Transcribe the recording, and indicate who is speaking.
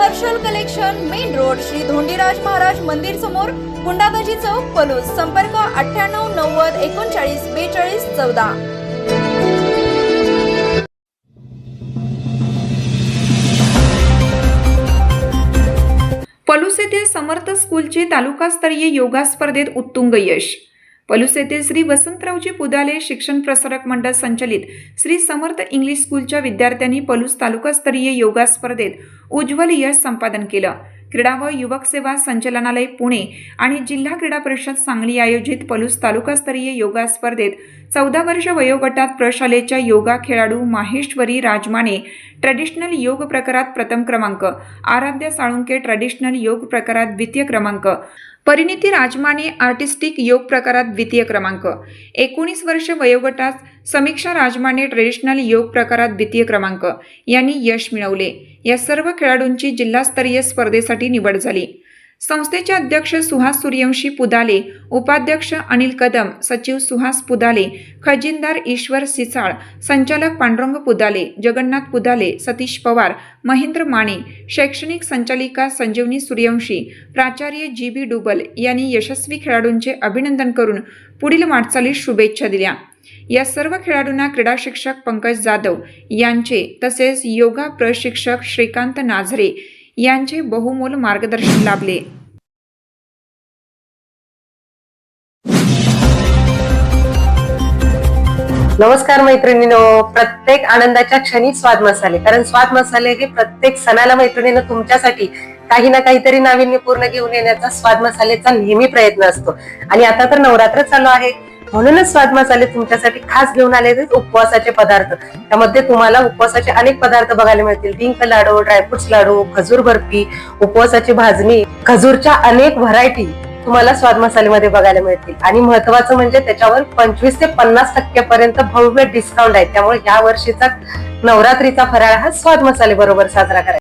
Speaker 1: Harshal collection main road Shri Dhondiraj Maharaj मंदिर समोर गुंडागजी चौक पलूस. संपर्क अठ्ठ्याण्णव नव्वद एकोणचाळीस बेचाळीस चौदा.
Speaker 2: पलूस येथील समर्थ स्कूलचे तालुकास्तरीय योगा स्पर्धेत उत्तुंग यश. पलूस येथील श्री वसंतरावजी पुदाले शिक्षण प्रसारक मंडळ संचलित श्री समर्थ इंग्लिश स्कूलच्या विद्यार्थ्यांनी पलूस तालुकास्तरीय योगा स्पर्धेत उज्ज्वल यश संपादन केलं. क्रीडा व युवक सेवा संचालनालय पुणे आणि जिल्हा क्रीडा परिषद सांगली आयोजित पलूस तालुकास्तरीय योगा स्पर्धेत चौदा वर्ष वयोगटात प्रशालेच्या योगा खेळाडू माहेश्वरी राजमाने ट्रेडिशनल योग प्रकारात प्रथम क्रमांक आराध्य साळुंके ट्रेडिशनल योग प्रकारात द्वितीय क्रमांक परिणिती राजमाने आर्टिस्टिक योग प्रकारात द्वितीय क्रमांक. एकोणीस वर्ष वयोगटात समीक्षा राजमाने ट्रेडिशनल योग प्रकारात द्वितीय क्रमांक. यांनी यश मिळवले. या सर्व खेळाडूंची जिल्हास्तरीय स्पर्धेसाठी निवड झाली. संस्थेचे अध्यक्ष सुहास सूर्यवंशी पुदाले उपाध्यक्ष अनिल कदम सचिव सुहास पुदाले खजिनदार ईश्वर सिसाळ संचालक पांडुरंग पुदाले जगन्नाथ पुदाले सतीश पवार महेंद्र माने शैक्षणिक संचालिका संजीवनी सूर्यवंशी प्राचार्य जी बी डुबल यांनी यशस्वी खेळाडूंचे अभिनंदन करून पुढील वाटचालीस शुभेच्छा दिल्या. या सर्व खेळाडूंना क्रीडा शिक्षक पंकज जाधव यांचे तसेच योगा प्रशिक्षक श्रीकांत नाझरे यांचे बहुमोल मार्गदर्शन लाभले.
Speaker 3: नमस्कार मैत्रिणीनो. प्रत्येक आनंदाच्या क्षणी स्वाद मसाले. कारण स्वाद मसाले हे प्रत्येक सणाला मैत्रिणीनं तुमच्यासाठी काही ना काहीतरी नाविन्यपूर्ण घेऊन येण्याचा स्वाद मसालेचा नेहमी प्रयत्न असतो. आणि आता तर नवरात्र चालू आहे. म्हणूनच स्वाद मसाले तुमच्यासाठी खास घेऊन आले उपवासाचे पदार्थ. त्यामध्ये तुम्हाला उपवासाचे अनेक पदार्थ बघायला मिळतील. डिंक लाडू ड्रायफ्रुट्स लाडू खजूर बर्फी उपवासाची भाजणी खजूरच्या अनेक व्हरायटी तुम्हाला स्वाद मसालेमध्ये बघायला मिळतील. आणि महत्वाचं म्हणजे त्याच्यावर पंचवीस ते पन्नास टक्क्यापर्यंत भव्य डिस्काउंट आहे. त्यामुळे या वर्षीचा नवरात्रीचा फराळ हा स्वाद मसाले बरोबर साजरा करायचा.